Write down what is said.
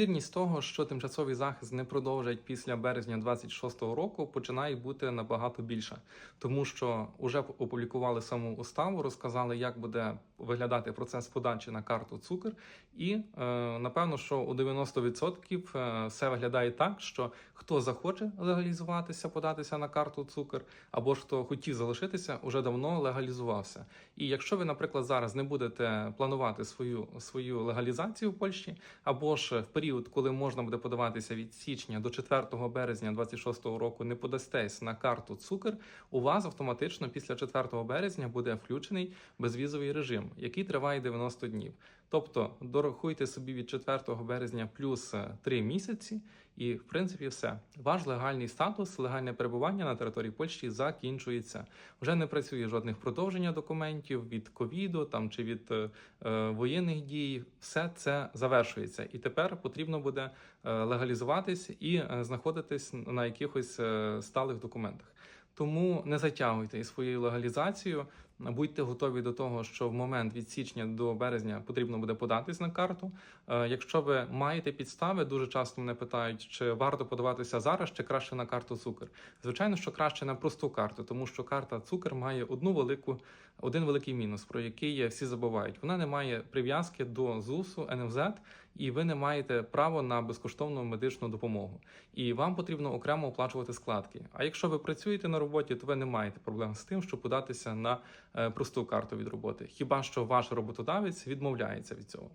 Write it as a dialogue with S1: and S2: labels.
S1: Вірність того, що тимчасовий захист не продовжать після березня 26-го року, починає бути набагато більша, тому що вже опублікували саму уставу, розказали, як буде виглядати процес подачі на карту цукер, і е, напевно, що у 90% е, все виглядає так, що хто захоче легалізуватися, податися на карту цукер, або ж хто хотів залишитися, уже давно легалізувався. І якщо ви, наприклад, зараз не будете планувати свою свою легалізацію в Польщі, або ж в період, коли можна буде подаватися від січня до 4 березня 26 року, не подастесь на карту цукер, у вас автоматично після 4 березня буде включений безвізовий режим, який триває 90 днів. Тобто дорахуйте собі від 4 березня плюс 3 місяці, і в принципі все. Ваш легальний статус, легальне перебування на території Польщі закінчується. Вже не працює жодних продовження документів від ковіду там чи від е, е, воєнних дій. Все це завершується, і тепер потрібно буде е, легалізуватись і е, знаходитись на якихось е, сталих документах. Тому не затягуйте із своєю легалізацією. Будьте готові до того, що в момент від січня до березня потрібно буде податись на карту. Е, Якщо ви маєте підстави, дуже часто мене питають, чи варто подаватися зараз, чи краще на карту цукер. Звичайно, що краще на просту карту, тому що карта цукер має одну велику, один великий мінус, про який всі забувають. Вона не має прив'язки до ЗУСу, НФЗ, і ви не маєте права на безкоштовну медичну допомогу. І вам потрібно окремо оплачувати складки. А якщо ви працюєте на роботі, то ви не маєте проблем з тим, щоб податися на е, просту карту від роботи. Хіба що ваш роботодавець відмовляється від цього?